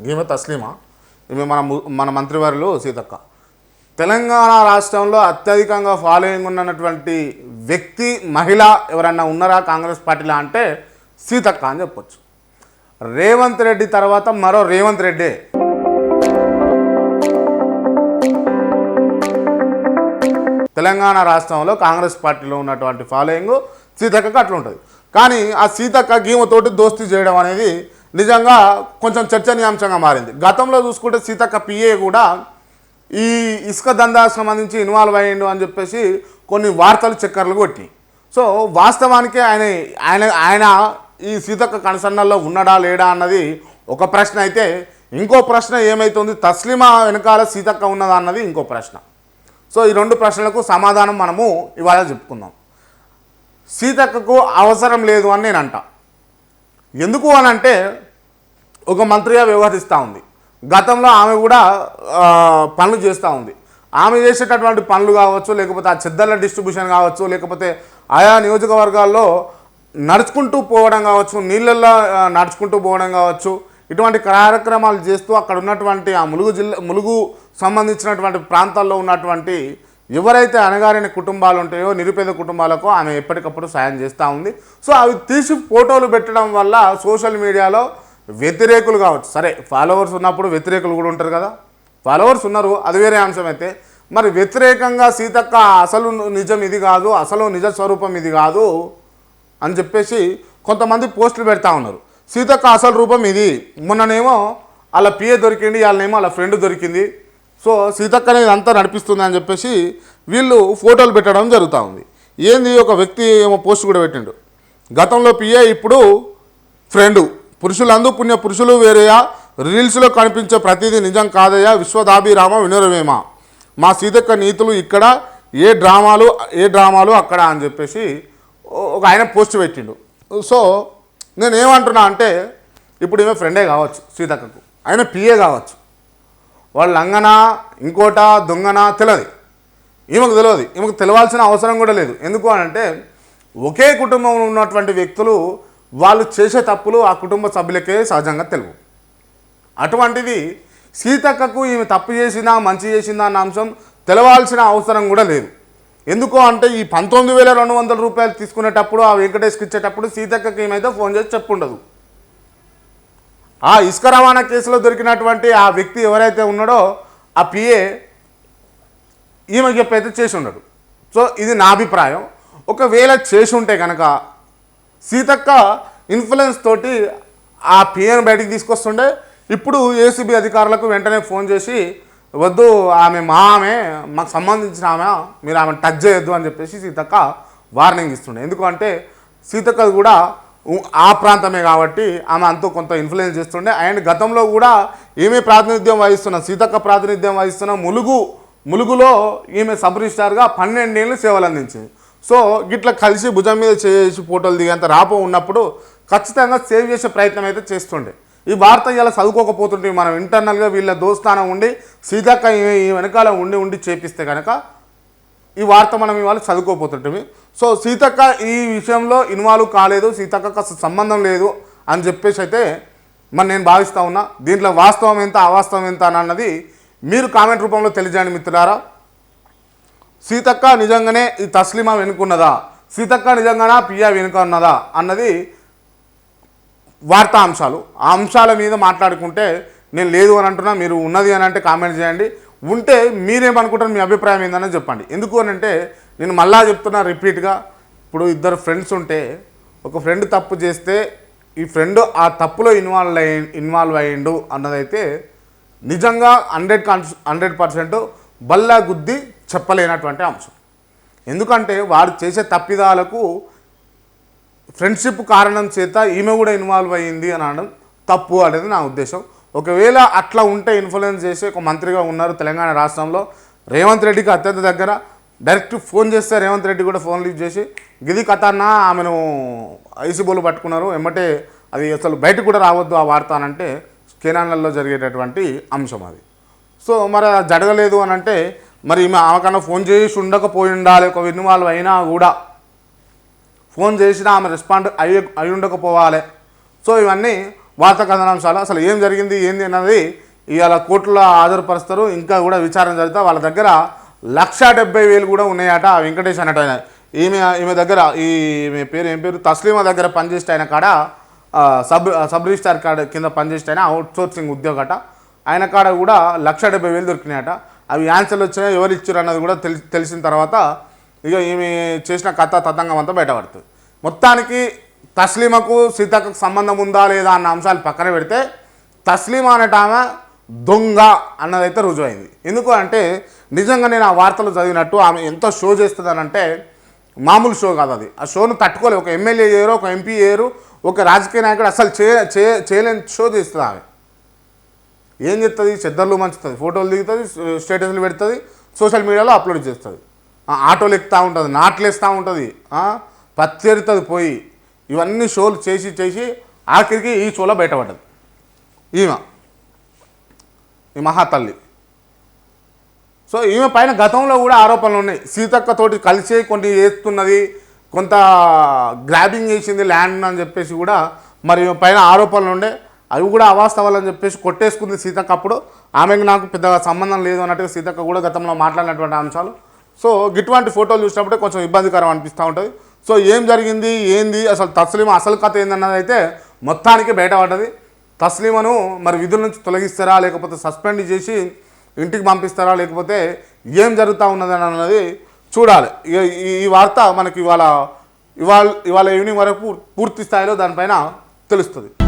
ఈమె తస్లీమా? ఈమె మన ము- మన మంత్రివర్యులు సీతక్క. తెలంగాణ రాష్ట్రంలో అత్యధికంగా ఫాలోయింగ్ ఉన్నటువంటి వ్యక్తి మహిళ ఎవరన్నా ఉన్నారా కాంగ్రెస్ పార్టీలో అంటే సీతక్క అని చెప్పొచ్చు. రేవంత్ రెడ్డి తర్వాత మరో రేవంత్ రెడ్డే. తెలంగాణ రాష్ట్రంలో కాంగ్రెస్ పార్టీలో ఉన్నటువంటి ఫాలోయింగ్ సీతక్కకు అట్లా ఉంటుంది కానీ ఆ సీతక్క గీమతోటి దోస్తీ చేయడం అనేది నిజంగా కొంచెం చర్చనీయాంశంగా మారింది. గతంలో చూసుకుంటే సీతక్క పిఏ కూడా ఈ ఇసుక దందాకు సంబంధించి ఇన్వాల్వ్ అయ్యిండు అని చెప్పేసి కొన్ని వార్తలు చక్కర్లు కొట్టి సో వాస్తవానికి ఆయన ఆయన ఆయన ఈ సీతక్క కనసన్నల్లో ఉన్నాడా లేడా అన్నది ఒక ప్రశ్న అయితే ఇంకో ప్రశ్న ఏమైతుంది? తస్లిమా వెనకాల సీతక్క ఉన్నదా అన్నది ఇంకో ప్రశ్న. సో ఈ రెండు ప్రశ్నలకు సమాధానం మనము ఇవాళ చెప్పుకుందాం. సీతక్కకు అవసరం లేదు అని నేను అంట ఎందుకు అని అంటే ఒక మంత్రిగా వ్యవహరిస్తూ ఉంది. గతంలో ఆమె కూడా పనులు చేస్తూ ఉంది. ఆమె చేసేటటువంటి పనులు కావచ్చు లేకపోతే ఆ చెద్దల డిస్ట్రిబ్యూషన్ కావచ్చు లేకపోతే ఆయా నియోజకవర్గాల్లో నడుచుకుంటూ పోవడం కావచ్చు నీళ్ళల్లో నడుచుకుంటూ పోవడం కావచ్చు ఇటువంటి కార్యక్రమాలు చేస్తూ అక్కడ ఉన్నటువంటి ఆ ములుగు జిల్లా ములుగు సంబంధించినటువంటి ప్రాంతాల్లో ఉన్నటువంటి ఎవరైతే అణగారిన కుటుంబాలు ఉంటాయో నిరుపేద కుటుంబాలకు ఆమె ఎప్పటికప్పుడు సాయం చేస్తూ ఉంది. సో అవి తీసి ఫోటోలు పెట్టడం వల్ల సోషల్ మీడియాలో వ్యతిరేకులు కావచ్చు. సరే ఫాలోవర్స్ ఉన్నప్పుడు వ్యతిరేకులు కూడా ఉంటారు కదా. ఫాలోవర్స్ ఉన్నారు అది వేరే అంశం అయితే. మరి వ్యతిరేకంగా సీతక్క అసలు నిజం ఇది కాదు అసలు నిజ స్వరూపం ఇది కాదు అని చెప్పేసి కొంతమంది పోస్టులు పెడతా ఉన్నారు. సీతక్క అసలు రూపం ఇది. మొన్ననేమో వాళ్ళ పిఏ దొరికింది వాళ్ళనేమో వాళ్ళ ఫ్రెండ్ దొరికింది. సో సీతక్క అనేది అంతా నడిపిస్తుంది అని చెప్పేసి వీళ్ళు ఫోటోలు పెట్టడం జరుగుతూ ఉంది. ఏంది ఒక వ్యక్తి ఏమో పోస్ట్ కూడా పెట్టిండు. గతంలో పిఏ ఇప్పుడు ఫ్రెండు పురుషులందు పుణ్య పురుషులు వేరేయా? రీల్స్లో కనిపించే ప్రతిదీ నిజం కాదయ్యా. విశ్వదాభిరామ వినురవేమ మా సీతక్క నీతులు ఇక్కడ ఏ డ్రామాలు ఏ డ్రామాలు అక్కడ అని చెప్పేసి ఒక ఆయన పోస్ట్ పెట్టిండు. సో నేను ఏమంటున్నా అంటే ఇప్పుడు ఈమె ఫ్రెండే కావచ్చు సీతక్కకు. ఆయన పిఏ కావచ్చు. వాళ్ళ లంగన ఇంకోట దొంగన తెలియదు ఈమెకు తెలియదు ఈమెకు తెలవాల్సిన అవసరం కూడా లేదు. ఎందుకు అని అంటే ఒకే కుటుంబంలో ఉన్నటువంటి వ్యక్తులు వాళ్ళు చేసే తప్పులు ఆ కుటుంబ సభ్యులకే సహజంగా తెలియవు అటువంటిది సీతక్కకు ఈమె తప్పు చేసిందా మంచి చేసిందా అన్న అంశం తెలవాల్సిన అవసరం కూడా లేదు. ఎందుకు అంటే ఈ పంతొమ్మిది వేల రెండు వందల రూపాయలు తీసుకునేటప్పుడు ఆ వెంకటేష్కి ఇచ్చేటప్పుడు సీతక్కకి ఏమైతే ఫోన్ చేసి చెప్పుండదు. ఆ ఇసుక రవాణా కేసులో దొరికినటువంటి ఆ వ్యక్తి ఎవరైతే ఉన్నాడో ఆ పిఏ ఈమెకి చెప్పైతే చేసి ఉండడు. సో ఇది నా అభిప్రాయం. ఒకవేళ చేసి ఉంటే కనుక సీతక్క ఇన్ఫ్లుయెన్స్ తోటి ఆ పిఎన్ బయటికి తీసుకొస్తుండే. ఇప్పుడు ఏసీబీ అధికారులకు వెంటనే ఫోన్ చేసి వద్దు ఆమె మా ఆమె మాకు సంబంధించిన ఆమె మీరు ఆమె టచ్ చేయొద్దు అని చెప్పేసి సీతక్క వార్నింగ్ ఇస్తుండే. ఎందుకంటే సీతక్క కూడా ఆ ప్రాంతమే కాబట్టి ఆమె అంతా కొంత ఇన్ఫ్లుయెన్స్ చేస్తుండే. అండ్ గతంలో కూడా ఈమె ప్రాతినిధ్యం వహిస్తున్న సీతక్క ప్రాతినిధ్యం వహిస్తున్న ములుగు ములుగులో ఈమె సబ్ రిజిస్టార్గా పన్నెండేళ్ళు సేవలు అందించింది సో గిట్లా కలిసి భుజం మీద చేసి ఫోటోలు దిగేంత రాపో ఉన్నప్పుడు ఖచ్చితంగా సేవ్ చేసే ప్రయత్నం అయితే చేస్తుండే. ఈ వార్త ఇలా చదువుకోకపోతుంటే మనం ఇంటర్నల్గా వీళ్ళ దోస్తానం ఉండి సీతక్క ఈ- వెనకాల ఉండి ఉండి చేపిస్తే కనుక ఈ వార్త మనం ఇవాళ చదువుకోపోతుంటే సో సీతక్క ఈ విషయంలో ఇన్వాల్వ్ కాలేదు సీతక్కకు అసలు సంబంధం లేదు అని చెప్పేసి అయితే మరి నేను భావిస్తా ఉన్నా. దీంట్లో వాస్తవం ఎంత అవాస్తవం ఎంత అని అన్నది మీరు కామెంట్ రూపంలో తెలియజేయండి మిత్రులారా. సీతక్క నిజంగానే ఈ తస్లిమా వెనుకున్నదా? సీతక్క నిజంగానే పియా వెనుక ఉన్నదా అన్నది వార్తా అంశాలు. ఆ అంశాల మీద మాట్లాడుకుంటే నేను లేదు అని అంటున్నా మీరు ఉన్నది అని అంటే కామెంట్ చేయండి. ఉంటే మీరేమనుకుంటారు మీ అభిప్రాయం ఏందని చెప్పండి. ఎందుకు అని అంటే నేను మళ్ళా చెప్తున్నా రిపీట్గా. ఇప్పుడు ఇద్దరు ఫ్రెండ్స్ ఉంటే ఒక ఫ్రెండ్ తప్పు చేస్తే ఈ ఫ్రెండ్ ఆ తప్పులో ఇన్వాల్వ్ అయ్యి ఇన్వాల్వ్ అయ్యిండు అన్నదైతే నిజంగా హండ్రెడ్ కాన్స్ హండ్రెడ్ పర్సెంట్ బల్లా గుద్ది చెప్పలేనటువంటి అంశం. ఎందుకంటే వాడు చేసే తప్పిదాలకు ఫ్రెండ్షిప్ కారణం చేత ఈమె కూడా ఇన్వాల్వ్ అయ్యింది అని అనడం తప్పు అనేది నా ఉద్దేశం. ఒకవేళ అట్లా ఉంటే ఇన్ఫ్లుయెన్స్ చేసి ఒక మంత్రిగా ఉన్నారు తెలంగాణ రాష్ట్రంలో. రేవంత్ రెడ్డికి అత్యంత దగ్గర డైరెక్ట్ ఫోన్ చేస్తే రేవంత్ రెడ్డి కూడా ఫోన్ లీవ్ చేసి గిది కథాన్న ఆమెను ఐసీబోలు పట్టుకున్నారు. ఎమ్మటే అది అసలు బయటకు కూడా రావద్దు ఆ వార్త అనంటే కేనాలలో జరిగేటటువంటి అంశం అది. సో మరి జరగలేదు అని అంటే మరి ఈమె ఆమెకన్నా ఫోన్ చేసి ఉండకపోయి ఉండాలి ఒక ఇన్వాల్వ్ అయినా కూడా. ఫోన్ చేసినా ఆమె రెస్పాండ్ అయ్యి అయి ఉండకపోవాలి. సో ఇవన్నీ వార్తా కథనాంశాలు అసలు ఏం జరిగింది ఏంది అన్నది ఇవాళ కోర్టులో హాజరుపరుస్తారు. ఇంకా కూడా విచారణ జరిగితే వాళ్ళ దగ్గర లక్ష డెబ్బై వేలు కూడా ఉన్నాయట ఆ వెంకటేష్ అనేట ఆయన. ఈమె ఈమె దగ్గర ఈ ఈమె పేరు ఏం పేరు? తస్లీమా దగ్గర పనిచేస్తే ఆయన కాడ సబ్ సబ్ రిజిస్టార్ కాడ కింద పనిచేసే ఆయన అవుట్ సోర్సింగ్ ఉద్యోగట. ఆయన కాడ కూడా లక్ష డెబ్బై వేలు దొరికినాయట. అవి ఆన్సర్లు వచ్చినాయి ఎవరు ఇచ్చారు అన్నది కూడా తెలి తెలిసిన తర్వాత ఇక ఈమె చేసిన కథ తతంగం అంతా బయటపడుతుంది. మొత్తానికి తస్లీమకు సీతకు సంబంధం ఉందా లేదా అన్న అంశాలు పక్కన పెడితే తస్లీమా అనేట ఆమె దొంగ అన్నదైతే రుజువైంది. ఎందుకు అంటే నిజంగా నేను ఆ వార్తలు చదివినట్టు ఆమె ఎంతో షో చేస్తుందనంటే మామూలు షో కాదు అది. ఆ షోను తట్టుకోలేదు ఒక ఎమ్మెల్యే చేయరు ఒక ఎంపీ చేయరు ఒక రాజకీయ నాయకుడు అసలు చే చేయలేని షో చేస్తుంది ఆమె. ఏం చేస్తుంది చెద్దర్లు మంచుతుంది. ఫోటోలు దిగుతుంది స్టేటస్లు పెడుతుంది సోషల్ మీడియాలో అప్లోడ్ చేస్తుంది. ఆటోలు ఎక్కుతూ ఉంటుంది నాట్లు వేస్తూ ఉంటుంది పత్తెరుతుంది పోయి. ఇవన్నీ షోలు చేసి చేసి ఆఖరికి ఈ షోలో బయటపడ్డది. ఈమె. ఈ మహాతల్లి. సో ఈమె పైన గతంలో కూడా ఆరోపణలు ఉన్నాయి. సీతక్కతోటి కలిసి కొన్ని చేస్తున్నది కొంత గ్రాబింగ్ చేసింది ల్యాండ్ అని చెప్పేసి కూడా మరి పైన ఆరోపణలు ఉండే. అవి కూడా అవాస్తవాలని చెప్పేసి కొట్టేసుకుంది సీతక్క అప్పుడు. ఆమెకు నాకు పెద్దగా సంబంధం లేదు అన్నట్టుగా సీతక్క కూడా గతంలో మాట్లాడినటువంటి అంశాలు. సో ఇటువంటి ఫోటోలు చూసినప్పుడే కొంచెం ఇబ్బందికరం అనిపిస్తూ ఉంటుంది. సో ఏం జరిగింది ఏంది అసలు తస్లీమ అసలు కథ ఏందన్నది అయితే మొత్తానికి బయటపడ్డది. తస్లీమను మరి విధుల నుంచి తొలగిస్తారా లేకపోతే సస్పెండ్ చేసి ఇంటికి పంపిస్తారా లేకపోతే ఏం జరుగుతూ ఉన్నదని అన్నది చూడాలి. ఈ- ఈ వార్త మనకి ఇవాళ ఇవాళ ఇవాళ ఈవినింగ్ వరకు పూర్తి స్థాయిలో దానిపైన తెలుస్తుంది.